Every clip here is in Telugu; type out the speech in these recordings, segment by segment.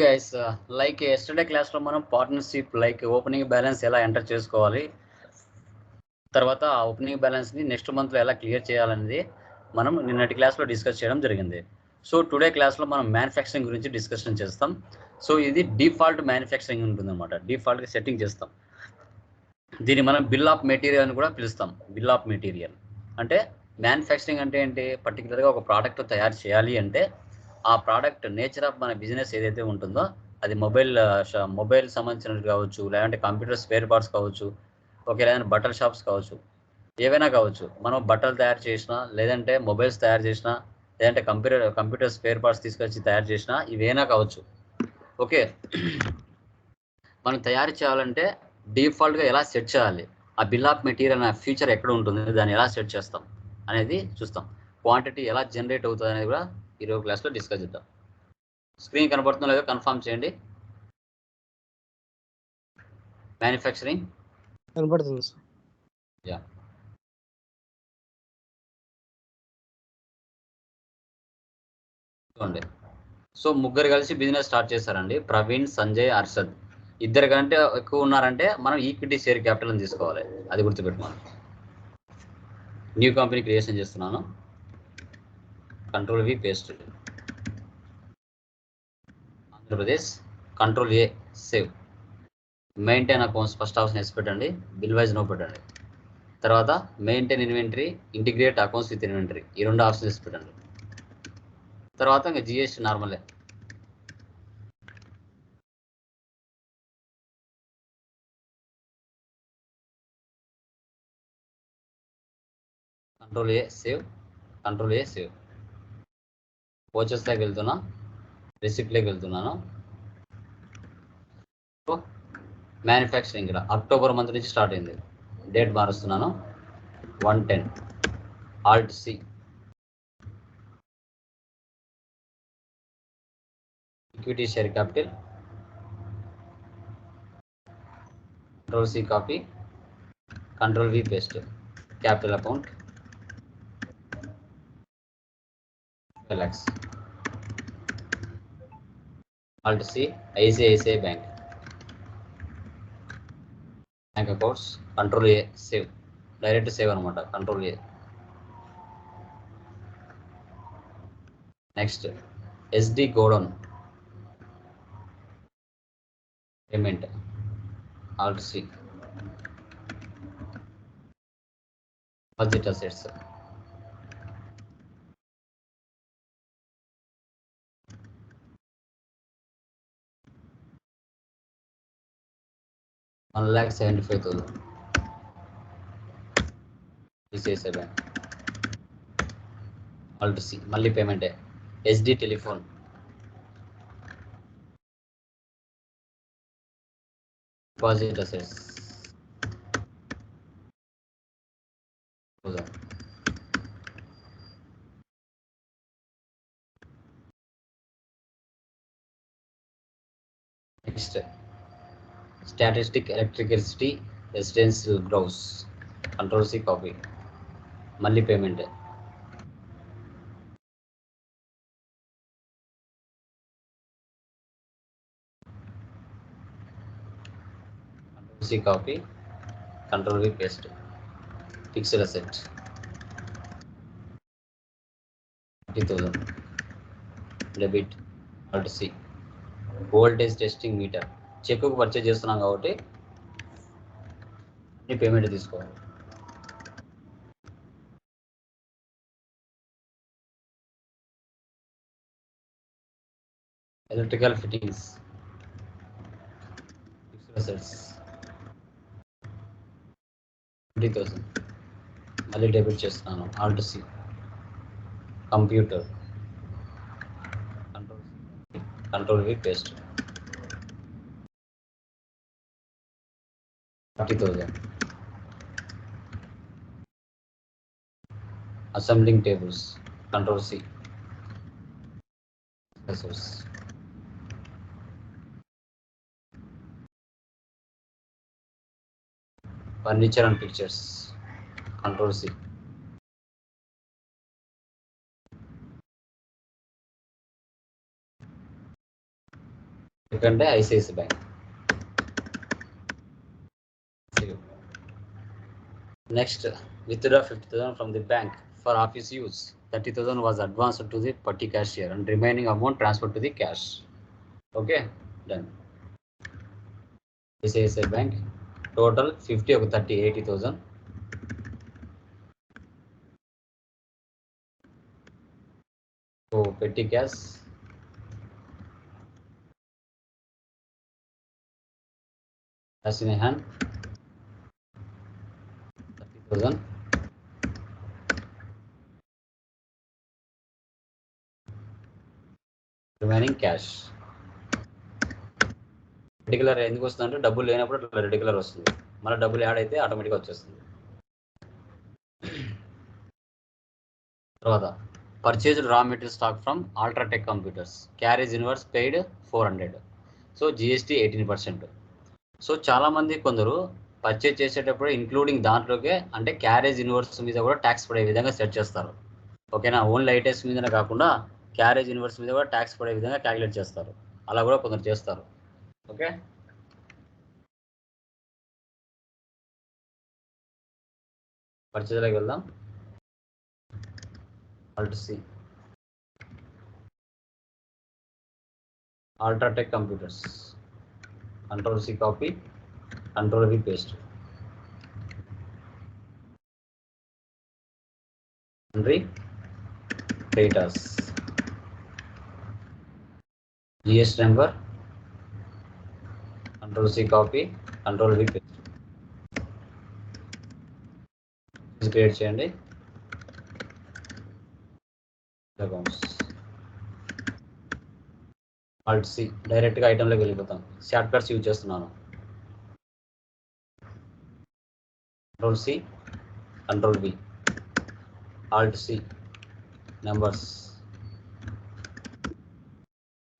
గైస్ లైక్ ఎస్టర్డే క్లాస్లో మనం పార్ట్నర్షిప్ లైక్ ఓపెనింగ్ బ్యాలెన్స్ ఎలా ఎంటర్ చేసుకోవాలి? తర్వాత ఆ ఓపెనింగ్ బ్యాలెన్స్ని నెక్స్ట్ మంత్లో ఎలా క్లియర్ చేయాలనేది మనం నిన్నటి క్లాస్లో డిస్కస్ చేయడం జరిగింది. సో టుడే క్లాస్లో మనం మ్యానుఫ్యాక్చరింగ్ గురించి డిస్కషన్ చేస్తాం. సో ఇది డిఫాల్ట్ మ్యానుఫ్యాక్చరింగ్ ఉంటుందన్నమాట. డిఫాల్ట్గా సెట్టింగ్ చేస్తాం. దీన్ని మనం బిల్ ఆఫ్ మెటీరియల్ అని కూడా పిలుస్తాం. బిల్ ఆఫ్ మెటీరియల్ అంటే మ్యానుఫ్యాక్చరింగ్ అంటే ఏంటి? పర్టికులర్గా ఒక ప్రోడక్ట్ తయారు చేయాలి అంటే ఆ ప్రోడక్ట్ నేచర్ ఆఫ్ మన బిజినెస్ ఏదైతే ఉంటుందో అది మొబైల్ మొబైల్ సంబంధించినవి కావచ్చు లేదంటే కంప్యూటర్ స్పేర్ పార్ట్స్ కావచ్చు ఓకే లేదంటే బట్టల షాప్స్ కావచ్చు ఏవైనా కావచ్చు మనం బట్టలు తయారు చేసినా లేదంటే మొబైల్స్ తయారు చేసినా లేదంటే కంప్యూటర్ కంప్యూటర్ స్పేర్ పార్ట్స్ తీసుకొచ్చి తయారు చేసినా ఇవేనా కావచ్చు. ఓకే. మనం తయారు చేయాలంటే డిఫాల్ట్గా ఎలా సెట్ చేయాలి? ఆ బిల్ ఆఫ్ మెటీరియల్ అనే ఫీచర్ ఎక్కడ ఉంటుంది? దాన్ని ఎలా సెట్ చేస్తాం? అనేది చూస్తాం. క్వాంటిటీ ఎలా జనరేట్ అవుతుంది అనేది కూడా ఈరోజు క్లాస్లో డిస్కస్ చేద్దాం. స్క్రీన్ కనబడుతుందో లేదో కన్ఫర్మ్ చేయండి. మ్యానుఫ్యాక్చరింగ్ కనపడుతుంది సార్. యా చూడండి. సో ముగ్గురు కలిసి బిజినెస్ స్టార్ట్ చేశారండి. ప్రవీణ్ సంజయ్ అర్షద్. ఇద్దరు కంటే ఎక్కువ ఉన్నారంటే మనం ఈక్విటీ షేర్ క్యాపిటల్ తీసుకోవాలి. అది గుర్తుపెట్టుకోండి. న్యూ కంపెనీ క్రియేషన్ చేస్తున్నాను. Control V paste Andhra Pradesh control A save maintain accounts first option yes పెట్టండి బిల్ వైజ్ నో పెట్టండి. తర్వాత maintain inventory integrate accounts with inventory ఈ రెండు ఆప్షన్ ఎస్ పెట్టండి. తర్వాత ఇంకా జిఎస్టీ నార్మలే control A. Save control A save వచ్చేస్తాకి వెళ్తున్నా రిసిప్ట్లోకి వెళ్తున్నాను. మ్యానుఫ్యాక్చరింగ్ ఇక్కడ అక్టోబర్ మంత్ నుంచి స్టార్ట్ అయింది. Date మారుస్తున్నాను. One ten. Alt C. Equity share capital. Control C copy. Control V paste. Capital account. Lakhs alt C ICICI bank bank accounts control A save direct save అనమాట control A next SD godown payment alt C budget assets one lakh seventy five thousand తీసేసే బ్యాంక్ ఆల్ట్ సి మళ్ళీ పేమెంటే SD telephone deposit assets next statistic electricity residential గ్రౌస్ control C copy మళ్ళీ payment control C copy control V paste fixed asset thirty thousand debit alt C voltage testing meter cheque purchase చేస్తున్నాం కాబట్టి అన్ని పేమెంట్ తీసుకోవాలి. Electrical fittings assets twenty thousand మళ్ళీ డెబిట్ చేస్తున్నాను. Alt C computer control control V paste forty thousand assembling tables control C furniture and pictures control C ఎందుకంటే ICICI bank Next, withdraw 50,000 from the bank for office use. 30,000 was advanced to the petty cashier and remaining amount transferred to the cash. Okay, done. This is a bank. Total 50 of 30, 80,000. So petty cash. As in hand. Thousand remaining cash రెడ్యులర్ ఎందుకు వస్తుంది అంటే డబ్బులు లేనప్పుడు అట్లా వస్తుంది. మళ్ళీ డబ్బులు యాడ్ అయితే ఆటోమేటిక్గా వచ్చేస్తుంది. తర్వాత purchased raw material stock from UltraTech computers carriage inverse paid four hundred so GST eighteen percent so చాలా మంది కొందరు పర్చేజ్ చేసేటప్పుడు ఇంక్లూడింగ్ దాంట్లోకే అంటే క్యారేజ్ ఇన్వర్స్ మీద కూడా ట్యాక్స్ పడే విధంగా సెట్ చేస్తారు. ఓకేనా ఓన్లీ ఐటెస్ మీదనే కాకుండా క్యారేజ్ ఇన్వర్స్ మీద కూడా ట్యాక్స్ పడే విధంగా క్యాలిక్యులేట్ చేస్తారు. అలా కూడా కొందరు చేస్తారు. ఓకే పర్చేజ్లోకి వెళ్దాం. Alt C UltraTech computers control C copy control V paste తండ్రి datas GS number control C copy control V paste create చేయండి. అకౌంట్స్ ఆల్ట్ సి డైరెక్ట్గా ఐటెంలోకి వెళ్ళిపోతాం. షార్ట్ యూజ్ చేస్తున్నాను. Control C control B alt C numbers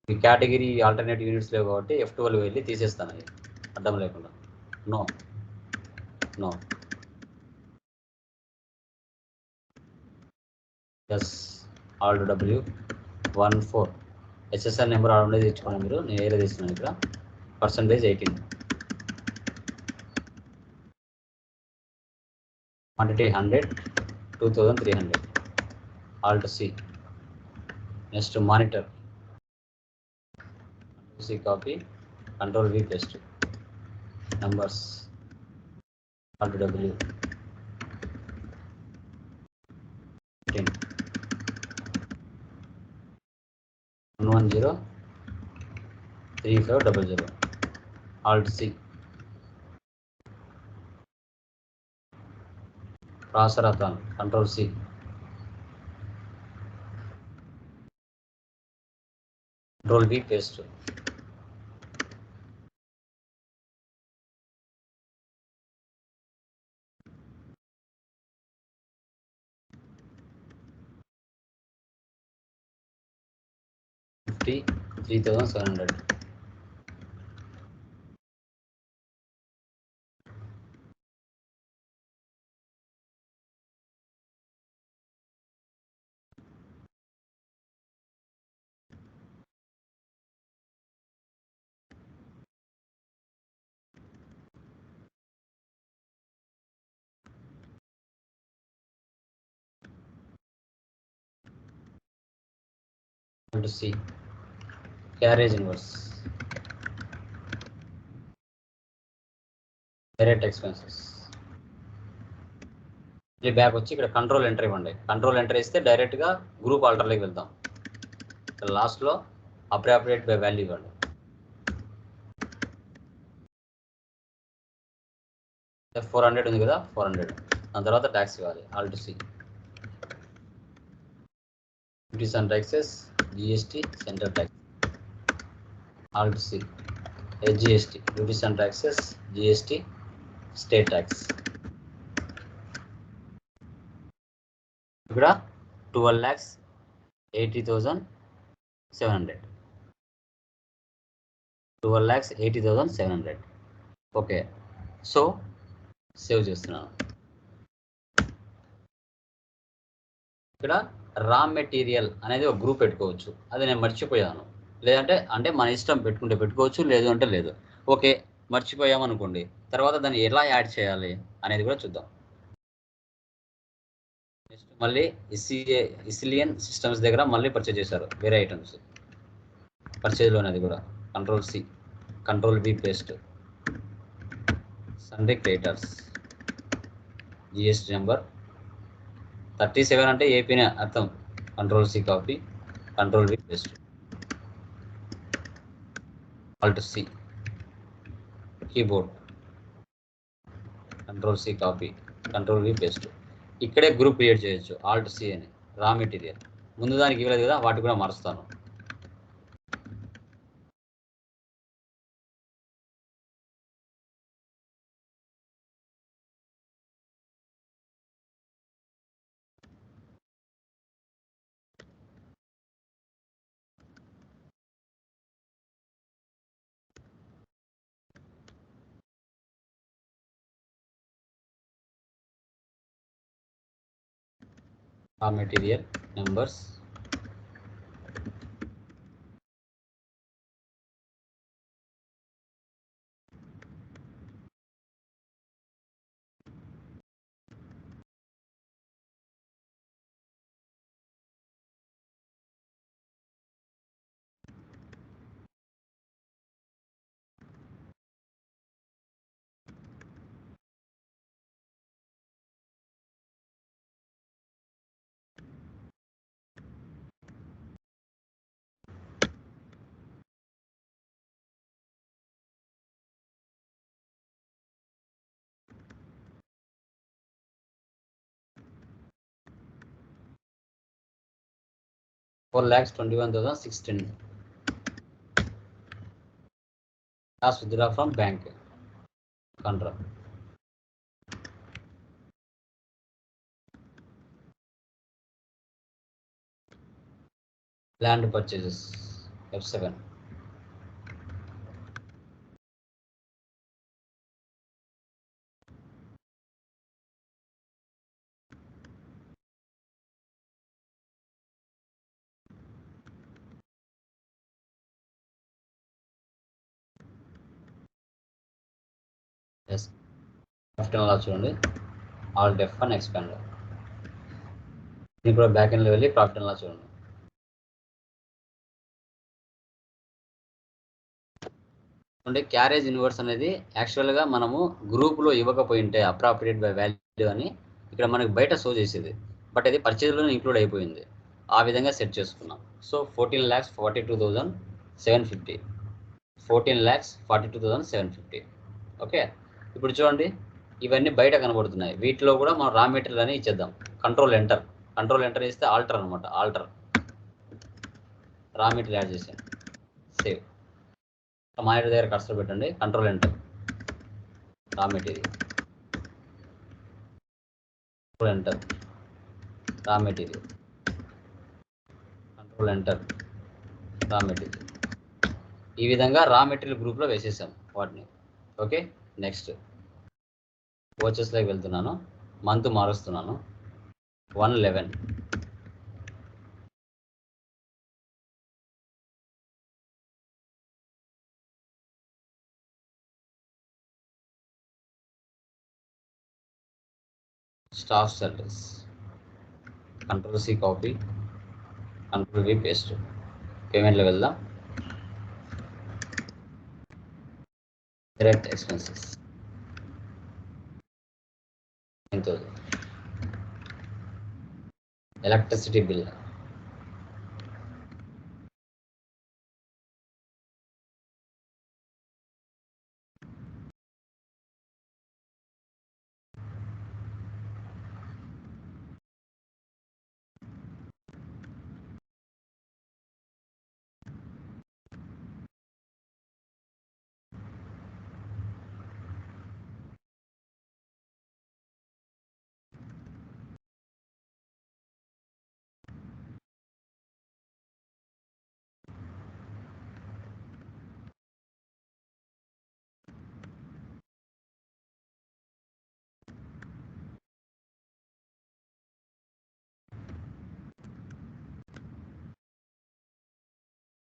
ఈ కేటగిరీ ఆల్టర్నేట్ యూనిట్స్ లేవు కాబట్టి ఎఫ్ ట్వెల్వ్ వెళ్ళి తీసేస్తాను అది. అడ్డం లేకుండా. No no yes alt W one four SSR number already తెచ్చుకోండి మీరు. నేను ఏదో తీసుకున్నాను ఇక్కడ. Percentage eighteen quantity 100 2300 alt c. Next to monitor. C copy. Control v paste. Numbers. Alt w. 10 110 3400 alt c. Zero three five double zero alt C రాసరథాన్ control C control B to see. Carriage inverse. Direct expenses. ఇది బ్యాక్ వచ్చి ఇక్కడ కంట్రోల్ ఎంటర్ ఇవ్వండి. కంట్రోల్ ఎంటర్ ఇస్తే డైరెక్ట్గా గ్రూప్ ఆల్టర్లోకి వెళ్తాం లాస్ట్లో అప్రాప్రియేట్ బై వాల్యూ ఇవ్వండి. ఫోర్ హండ్రెడ్ ఉంది కదా ఫోర్ హండ్రెడ్ దాని తర్వాత ట్యాక్స్ ఇవ్వాలి. Alt C duties and taxes GST centre tax alt C GST duties and taxes GST state tax ఇక్కడ twelve lakhs eighty thousand seven hundred twelve lakhs eighty thousand seven hundred okay so save చేస్తున్నాను. ఇక్కడ రా మెటీరియల్ అనేది ఒక గ్రూప్ పెట్టుకోవచ్చు. అది నేను మర్చిపోయాను. లేదంటే అంటే మన ఇష్టం పెట్టుకుంటే పెట్టుకోవచ్చు లేదు అంటే లేదు. ఓకే మర్చిపోయామనుకోండి తర్వాత దాన్ని ఎలా యాడ్ చేయాలి అనేది కూడా చూద్దాం. నెక్స్ట్ మళ్ళీ ఇసిఏ ఇసిలియన్ సిస్టమ్స్ దగ్గర మళ్ళీ పర్చేజ్ చేశారు. వేరే ఐటమ్స్ పర్చేజ్లో అనేది కూడా. Control C control B paste Sunday creators GST number thirty seven అంటే ఏపీనే అర్థం. Control C copy control B paste alt C keyboard control C copy control V paste ఇక్కడే గ్రూప్ క్రియేట్ చేయొచ్చు. ఆల్ట్ సి అని. రా మెటీరియల్ ముందు దానికి ఇవ్వలేదు కదా వాటి కూడా మారుస్తాను. Raw material numbers four lakhs twenty one thousand sixteen last withdraw from bank contra land purchases. F7 left అలా చూడండి. ఆల్ డెఫ్ అని ఎక్స్పాండ్. ఇప్పుడు కూడా బ్యాక్ ఎండ్లో వెళ్ళి ప్రాఫిట్ అలా చూడండి. అంటే క్యారేజ్ యూనివర్స్ అనేది యాక్చువల్గా మనము గ్రూప్లో ఇవ్వకపోయింటే అప్రాపరియేట్ బై వాల్యూ అని ఇక్కడ మనకి బయట షో చేసేది. బట్ అది పర్చేజ్లో ఇంక్లూడ్ అయిపోయింది. ఆ విధంగా సెట్ చేసుకున్నాం. So fourteen lakhs forty two thousand seven fifty. Fourteen lakhs forty two thousand seven fifty. Okay? ఇప్పుడు చూడండి. ఇవన్నీ బయట కనబడుతున్నాయి. వీటిలో కూడా మనం రా మెటీరియల్ అని ఇచ్చేద్దాం. కంట్రోల్ ఎంటర్ కంట్రోల్ ఎంటర్ ఇస్తే ఆల్టర్ అనమాట ఆల్టర్ రా మెటీరియల్ యాడ్ చేసాను సేవ్ మానిటర్ దగ్గర కర్సర్ పెట్టండి. Control enter raw material control enter raw material control enter raw material ఈ విధంగా రా మెటీరియల్ గ్రూప్లో వేసేసాం వాటిని. ఓకే నెక్స్ట్ వాచెస్లోకి వెళ్తున్నాను. Month మారుస్తున్నాను. One eleven. Staff Selters control C copy control V paste పేమెంట్లో వెళ్దాం direct expenses Into electricity bill.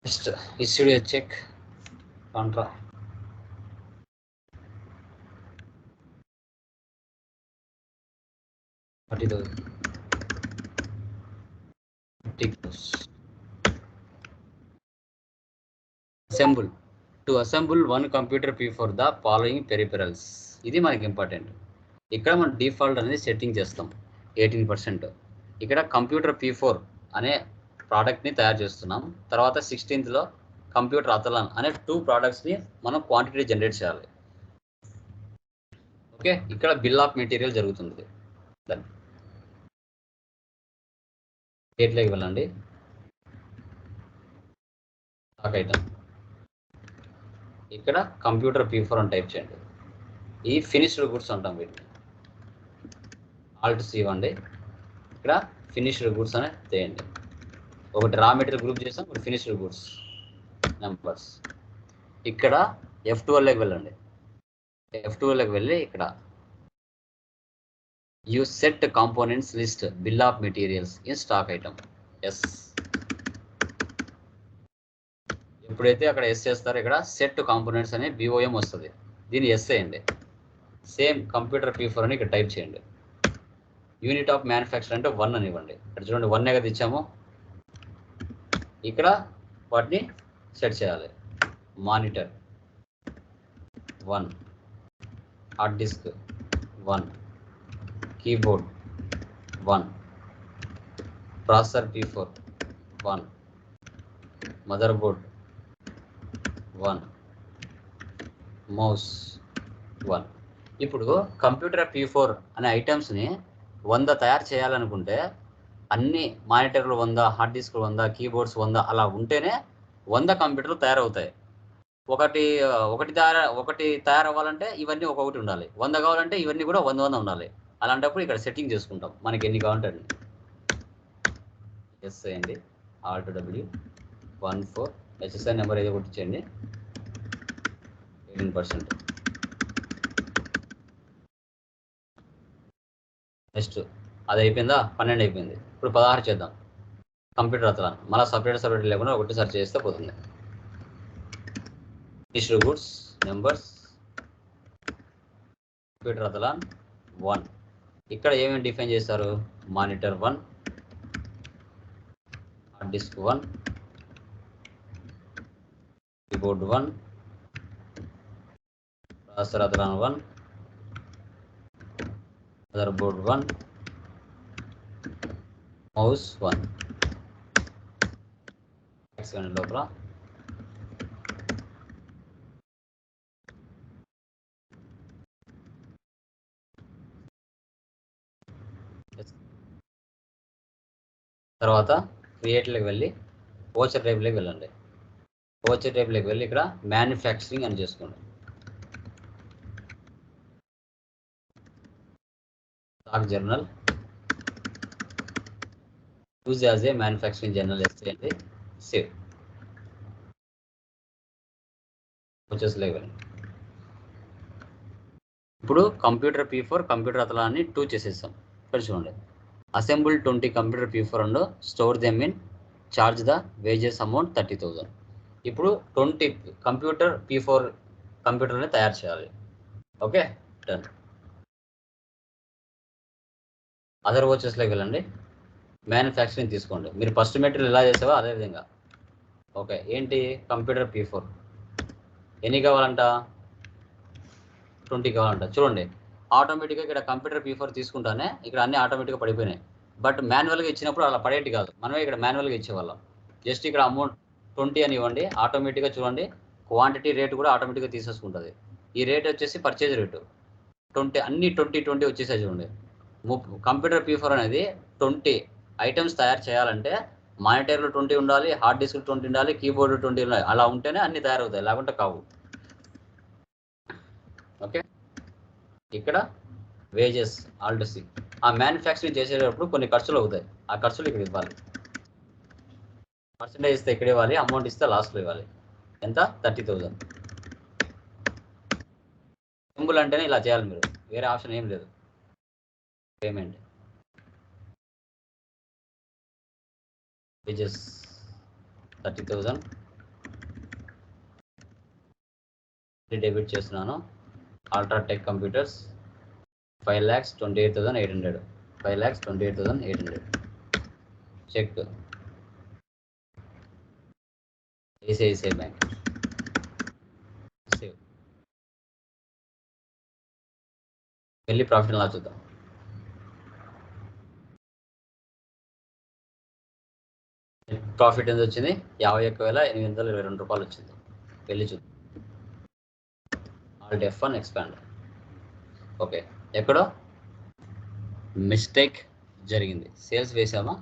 Next issued cheque contra thirty thousand assemble to assemble one computer P for the following peripherals ఇది మనకి ఇంపార్టెంట్ ఇక్కడ మనం డిఫాల్ట్ అనేది సెట్టింగ్ చేస్తాం. ఎయిటీన్ పర్సెంట్ ఇక్కడ కంప్యూటర్ పీ ఫోర్ అనే ప్రోడక్ట్ని తయారు చేస్తున్నాం. తర్వాత సిక్స్టీన్త్లో కంప్యూటర్ అతలాన్ అనే టూ ప్రోడక్ట్స్ని మనం క్వాంటిటీ జనరేట్ చేయాలి. ఓకే? ఇక్కడ బిల్ ఆఫ్ మెటీరియల్ జరుగుతుంది. దాన్ని డేట్లోకి వెళ్ళండి స్టాక్ ఐటమ్ ఇక్కడ కంప్యూటర్ పీ ఫోర్ అని టైప్ చేయండి. ఈ ఫినిష్డ్ గుడ్స్ అంటాం వీటిని. ఆల్ట్ సి ఇవ్వండి. ఇక్కడ ఫినిష్డ్ గుడ్స్ అనేది చేయండి ఒకటి రా మెటీరియల్ గ్రూప్ చేసాం ఒకటి ఫినిష్డ్ గుడ్స్ నెంబర్స్. ఇక్కడ ఎఫ్ ట్వెల్వ్కి వెళ్ళండి. ఎఫ్ ట్వెల్వ్కి వెళ్ళి ఇక్కడ you set components list bill of materials in stock item. S ఎప్పుడైతే అక్కడ ఎస్ చేస్తారో ఇక్కడ సెట్ కాంపోనెంట్స్ అనే బిఓఎం వస్తుంది. దీన్ని ఎస్ చేయండి. సేమ్ కంప్యూటర్ పీ ఫోర్ అని ఇక్కడ టైప్ చేయండి. యూనిట్ ఆఫ్ మ్యానుఫ్యాక్చర్ అంటే వన్ అని ఇవ్వండి. ఇక్కడ చూడండి వన్ కదా ఇచ్చాము. ఇక్కడ వాటిని సెట్ చేయాలి. Monitor one hard disk one keyboard one processor P four one motherboard one mouse one ఇప్పుడు కంప్యూటర్ పీ ఫోర్ అనే ఐటమ్స్ని వంద తయారు చేయాలనుకుంటే అన్ని మానిటర్లు వంద హార్డ్ డిస్క్లు వంద కీబోర్డ్స్ వంద అలా ఉంటేనే వంద కంప్యూటర్లు తయారవుతాయి. ఒకటి ఒకటి తయారు ఒకటి తయారవ్వాలంటే ఇవన్నీ ఒక్కొక్కటి ఉండాలి. వంద కావాలంటే ఇవన్నీ కూడా వంద వంద ఉండాలి. అలాంటప్పుడు ఇక్కడ సెట్టింగ్ చేసుకుంటాం. మనకి ఎన్ని కావాలంటే ఎస్ అయ్యండి alt W one four HSI number ఏదో ఒకటి ఇచ్చేయండి ఎయిటీన్ పర్సెంట్ నెక్స్ట్ అది అయిపోయిందా పన్నెండు అయిపోయింది ఇప్పుడు పదహారు చేద్దాం. కంప్యూటర్ అతలాన్ మళ్ళీ సపరేట్ సపరేట్ లేకుండా ఒకటి సర్చ్ చేస్తే పోతుంది. Issue goods numbers computer Athlon one ఇక్కడ ఏమేమి డిఫైన్ చేస్తారు? Monitor one hard disk one keyboard one processor Athlon one motherboard one house one. Second లోపల. తర్వాత క్రియేట్లోకి వెళ్ళి ఓచర్ టైప్లోకి వెళ్ళండి. ఓచర్ టైప్లోకి వెళ్ళి ఇక్కడ మ్యానుఫ్యాక్చరింగ్ అని చేసుకోండి. Stock journal use as a manufacturing journalist అండి సేవ్ వచ్చేసి ఇప్పుడు కంప్యూటర్ పీ ఫోర్ కంప్యూటర్ అతలాన్ని టూ చేసేసాం. ఇక్కడ చూడండి. Assemble twenty computer P four and store them in charge the wages amount thirty thousand ఇప్పుడు ట్వంటీ కంప్యూటర్ పీ ఫోర్ కంప్యూటర్ని తయారు చేయాలి. ఓకే డన్ అదర్ వచ్చేస్లోకి వెళ్ళండి మ్యానుఫ్యాక్చరింగ్ తీసుకోండి. మీరు ఫస్ట్ మెటీరియల్ ఎలా చేసావో అదే విధంగా. ఓకే ఏంటి? కంప్యూటర్ పీ ఫోర్ ఎన్ని కావాలంట? ట్వంటీ కావాలంట. చూడండి ఆటోమేటిక్గా ఇక్కడ కంప్యూటర్ పీ ఫోర్ తీసుకుంటానే ఇక్కడ అన్ని ఆటోమేటిక్గా పడిపోయినాయి. బట్ మాన్యువల్గా ఇచ్చినప్పుడు అలా పడేటి కాదు. మనమే ఇక్కడ మాన్యువల్గా ఇచ్చేవాళ్ళం. జస్ట్ ఇక్కడ అమౌంట్ ట్వంటీ అని ఇవ్వండి. ఆటోమేటిక్గా చూడండి క్వాంటిటీ రేట్ కూడా ఆటోమేటిక్గా తీసేసుకుంటుంది. ఈ రేట్ వచ్చేసి పర్చేజ్ రేటు ట్వంటీ అన్ని ట్వంటీ ట్వంటీ వచ్చేసాయి చూడండి. కంప్యూటర్ పీ ఫోర్ అనేది ట్వంటీ ఐటమ్స్ తయారు చేయాలంటే మానిటర్లు ట్వంటీ ఉండాలి హార్డ్ డిస్క్ ట్వంటీ ఉండాలి కీబోర్డ్ ట్వంటీ ఉండాలి. అలా ఉంటేనే అన్ని తయారవుతాయి లేకుంటే కావు. ఓకే? ఇక్కడ వేజెస్ ఆల్టసి ఆ మ్యానుఫ్యాక్చరింగ్ చేసేటప్పుడు కొన్ని ఖర్చులు అవుతాయి. ఆ ఖర్చులు ఇక్కడ ఇవ్వాలి. పర్సంటేజ్ ఇస్తే ఇక్కడ ఇవ్వాలి అమౌంట్ ఇస్తే లాస్ట్లో ఇవ్వాలి. ఎంత? Thirty thousand. సింపుల్ అంటేనే ఇలా చేయాలి మీరు. వేరే ఆప్షన్ ఏం లేదు. పేమెంట్. wages 30000 డెబిట్ చేస్తున్నాను. Ultratech computers five lakhs twenty eight thousand eight hundred five lakhs twenty eight eight hundred cheque bank save వెళ్ళి ప్రాఫిట్ లాస్ చూద్దాం. ప్రాఫిట్ ఎంత వచ్చింది? యాభై ఒక్క వేల ఎనిమిది వందల ఇరవై రెండు రూపాయలు వచ్చింది. వెళ్ళి చూద్దాం. Alt F one expand okay ఎక్కడో? మిస్టేక్ జరిగింది. సేల్స్ వేసామా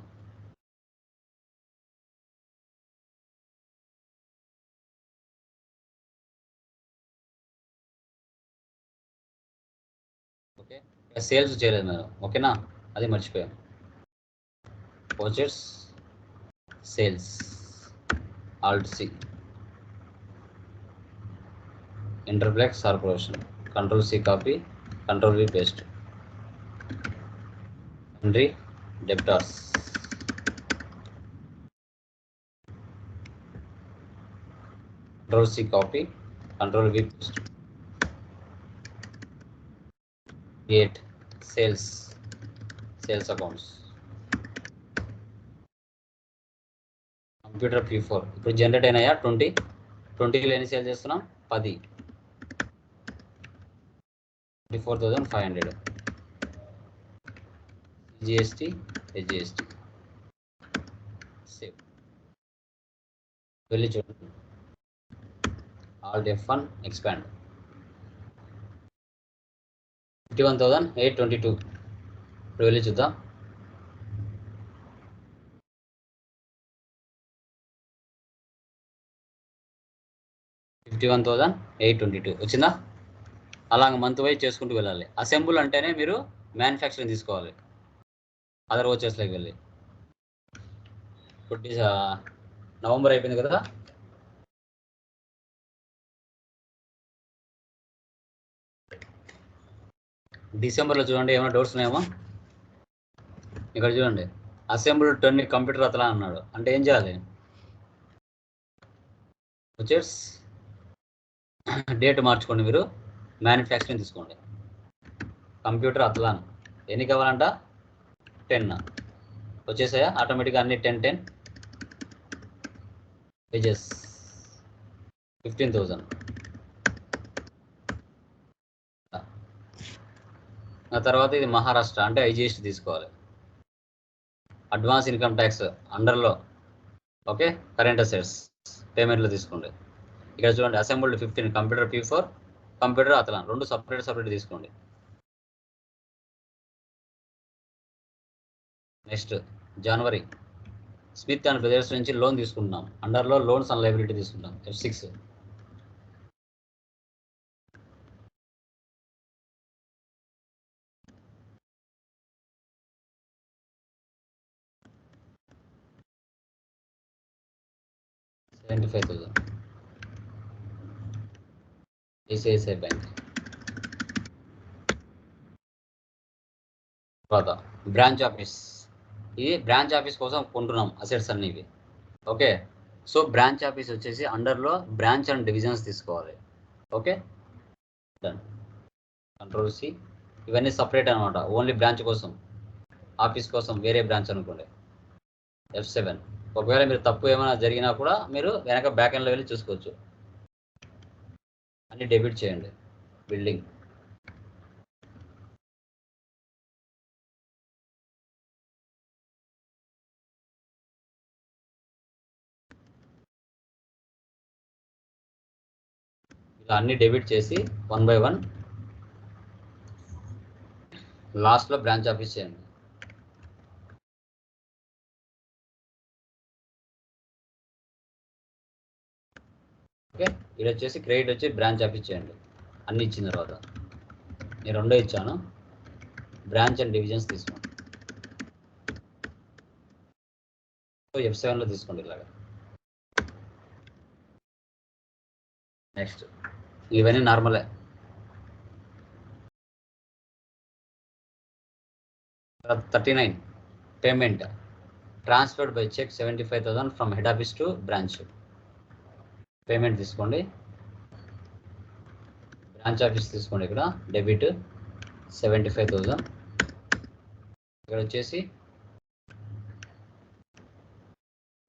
ఓకే సేల్స్ చేయలేదు మేము ఓకేనా అది మర్చిపోయాం vouchers sales alt C Interplex corporation control C copy control V paste entry debtors control C copy control V paste create sales sales accounts. Computer P four. ఇప్పుడు జనరేట్ అయినాయా? ట్వంటీ. ట్వంటీలో ఎన్ని సేల్ చేస్తున్నాం. పది. Twenty four thousand five hundred. GST HGST save వెళ్ళి చూడండి alt F one expand fifty one thousand eight twenty two ఇప్పుడు వెళ్ళి చూద్దాం. Fifty one thousand eight twenty two వచ్చిందా? అలాగ మంత్ వైజ్ చేసుకుంటూ వెళ్ళాలి. అసెంబుల్ అంటేనే మీరు మ్యానుఫ్యాక్చరింగ్ తీసుకోవాలి. అదర్ వచ్చేస్లోకి వెళ్ళి. ఇప్పుడు నవంబర్ అయిపోయింది కదా? డిసెంబర్లో చూడండి ఏమైనా డౌట్స్ ఉన్నాయేమో? ఇక్కడ చూడండి. అసెంబ్లీ టెన్ కంప్యూటర్ అతలా అన్నాడు. అంటే ఏం చేయాలి? వచ్చేస్ డేట్ మార్చుకోండి మీరు. మ్యానుఫ్యాక్చరింగ్ తీసుకోండి. కంప్యూటర్ అతలాన్ ఎన్ని కావాలంట? టెన్ వచ్చేసాయా? ఆటోమేటిక్గా అన్ని ten ten pages fifteen thousand ఆ తర్వాత ఇది మహారాష్ట్ర అంటే ఐజిఎస్టీ తీసుకోవాలి. అడ్వాన్స్ ఇన్కమ్ ట్యాక్స్ అండర్లో ఓకే కరెంట్ అసెట్స్ పేమెంట్లో తీసుకోండి. ఇక్కడ చూడండి assembled fifteen computer P four computer Athlon రెండు సపరేట్ సపరేట్ తీసుకోండి. నెక్స్ట్ జనవరి స్మిత్ అండ్ బ్రదర్స్ నుంచి లోన్ తీసుకుంటున్నాం. అండర్లో లోన్స్ అండ్ లైబిలిటీ తీసుకుంటాం F six seventy five thousand ICICI bank తర్వాత బ్రాంచ్ ఆఫీస్ ఇది బ్రాంచ్ ఆఫీస్ కోసం కొంటున్నాం అసెట్స్ అన్ని ఇవి. ఓకే సో బ్రాంచ్ ఆఫీస్ వచ్చేసి అండర్లో బ్రాంచ్ అండ్ డివిజన్స్ తీసుకోవాలి. ఓకే డన్ కంట్రోల్ సి ఇవన్నీ సపరేట్ అనమాట ఓన్లీ బ్రాంచ్ కోసం. ఆఫీస్ కోసం వేరే బ్రాంచ్ అనుకోండి. ఎఫ్ సెవెన్ ఒకవేళ మీరు తప్పు ఏమైనా జరిగినా కూడా మీరు వెనక బ్యాక్ ఎండ్లో వెళ్ళి చూసుకోవచ్చు. అని డెబిట్ చేయండి. బిల్డింగ్ ఇలా అన్ని డెబిట్ చేసి వన్ బై వన్ లాస్ట్లో బ్రాంచ్ ఆఫీస్ చేయండి. ఓకే వచ్చేసి క్రెడిట్ వచ్చి బ్రాంచ్ ఆఫీస్ చేయండి అన్ని ఇచ్చిన తర్వాత. నేను రెండో ఇచ్చాను. బ్రాంచ్ అండ్ డివిజన్స్ తీసుకోండి. ఎఫ్ సెవెన్లో తీసుకోండి ఇలాగా. నెక్స్ట్ ఇవన్నీ నార్మలే. Thirty nine. Payment. Transferred by cheque seventy five thousand from head office to branch. Payment తీసుకోండి. బ్రాంచ్ ఆఫీస్ తీసుకోండి ఇక్కడ. డెబిట్ సెవెంటీ ఫైవ్ థౌజండ్ ఇక్కడ వచ్చేసి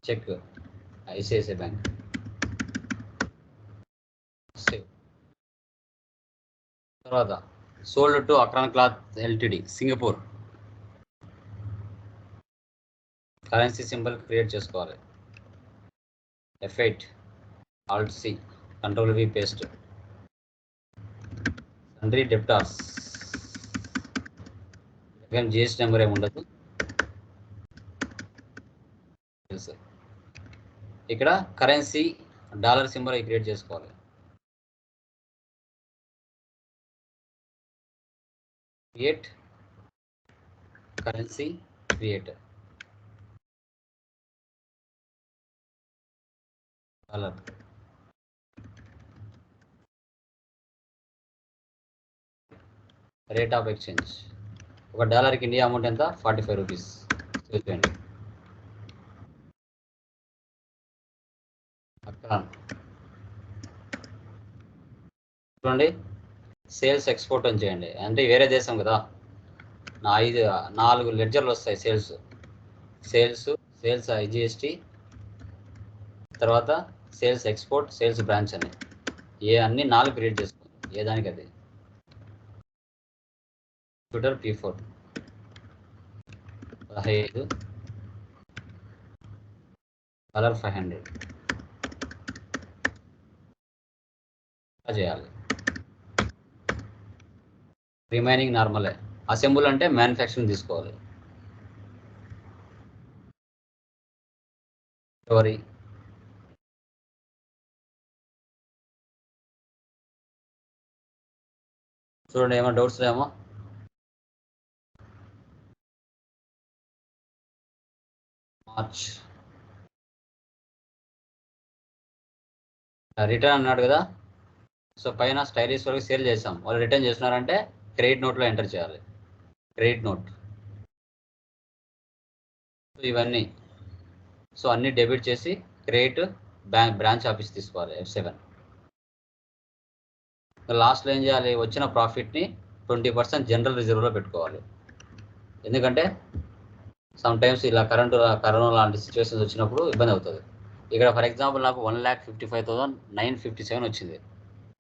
చెక్ ఐసిఐసిఐ బ్యాంక్. సేవ్. తర్వాత sold to Acron cloth LTD Singapore. Currency symbol create చేసుకోవాలి. Effect alt C control V paste sundry debtors కానీ జిఎస్టీ నెంబర్ ఏమి ఉండదు. ఇక్కడ కరెన్సీ డాలర్ సింబల్ క్రియేట్ చేసుకోవాలి. Create currency create dollar rate of exchange. ఒక డాలర్కి ఇండియా అమౌంట్ ఎంత? Forty five rupees. చూపించండి అక్కడ చూడండి. సేల్స్ ఎక్స్పోర్ట్ అని చేయండి. అంటే వేరే దేశం కదా. నా ఐదు నాలుగు లెడ్జర్లు వస్తాయి సేల్స్. సేల్స్ సేల్స్ ఐజిఎస్టి తర్వాత సేల్స్ ఎక్స్పోర్ట్ సేల్స్ బ్రాంచ్ అని. ఏ అన్ని నాలుగు క్రియేట్ చేసుకోండి ఏ దానికి అది ట్విట్టర్ పీ ఫోర్ పదహైదు. కలర్ ఫైవ్ హండ్రెడ్ చేయాలి. రిమైనింగ్ నార్మలే అసెంబుల్ అంటే మ్యానుఫ్యాక్చరింగ్ తీసుకోవాలి. ఎవరి చూడండి ఏమైనా డౌట్స్ ఏమో. మార్చ్ రిటర్న్ అన్నాడు కదా. సో పైన స్టైలిష్ వరకు సేల్ చేసాం వాళ్ళు రిటర్న్ చేస్తున్నారంటే క్రెడిట్ నోట్లో ఎంటర్ చేయాలి. క్రెడిట్ నోట్ ఇవన్నీ. సో అన్ని డెబిట్ చేసి క్రెడిట్ బ్యాంక్ బ్రాంచ్ ఆఫీస్ తీసుకోవాలి ఎఫ్ సెవెన్ లాస్ట్లో ఏం చేయాలి? వచ్చిన ప్రాఫిట్ని ట్వంటీ పర్సెంట్ జనరల్ రిజర్వ్లో పెట్టుకోవాలి. ఎందుకంటే సమ్ టైమ్స్ ఇలా కరెంటు కరోనా లాంటి సిచ్యువేషన్స్ వచ్చినప్పుడు ఇబ్బంది అవుతుంది. ఇక్కడ ఫర్ ఎగ్జాంపుల్ నాకు one lakh fifty five thousand nine fifty seven వచ్చింది.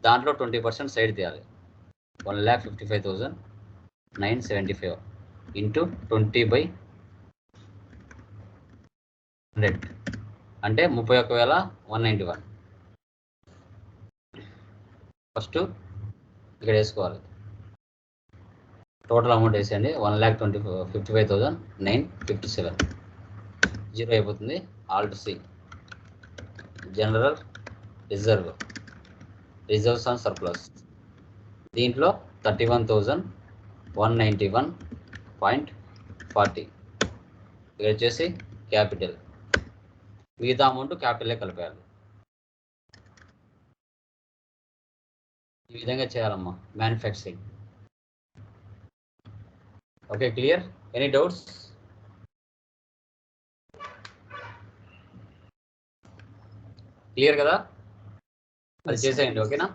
దాంట్లో ట్వంటీ పర్సెంట్ సైడ్ తీయాలి. One lakh fifty five thousand nine seventy five into twenty by hundred అంటే ముప్పై ఒక్క వేల వన్ నైంటీ వన్ ఫస్ట్ ఇక్కడ వేసుకోవాలి. టోటల్ అమౌంట్ వేసేయండి one lakh twenty fifty five thousand nine fifty seven zero అయిపోతుంది alt C general reserve reserves and surplus దీంట్లో thirty one thousand one ninety one point forty ఇక్కడ వచ్చేసి క్యాపిటల్ మిగతా అమౌంట్ క్యాపిటలే కలిపేయాలి. ఈ విధంగా చేయాలమ్మా manufacturing okay clear any doubts clear కదా? అది చేసేయండి ఓకేనా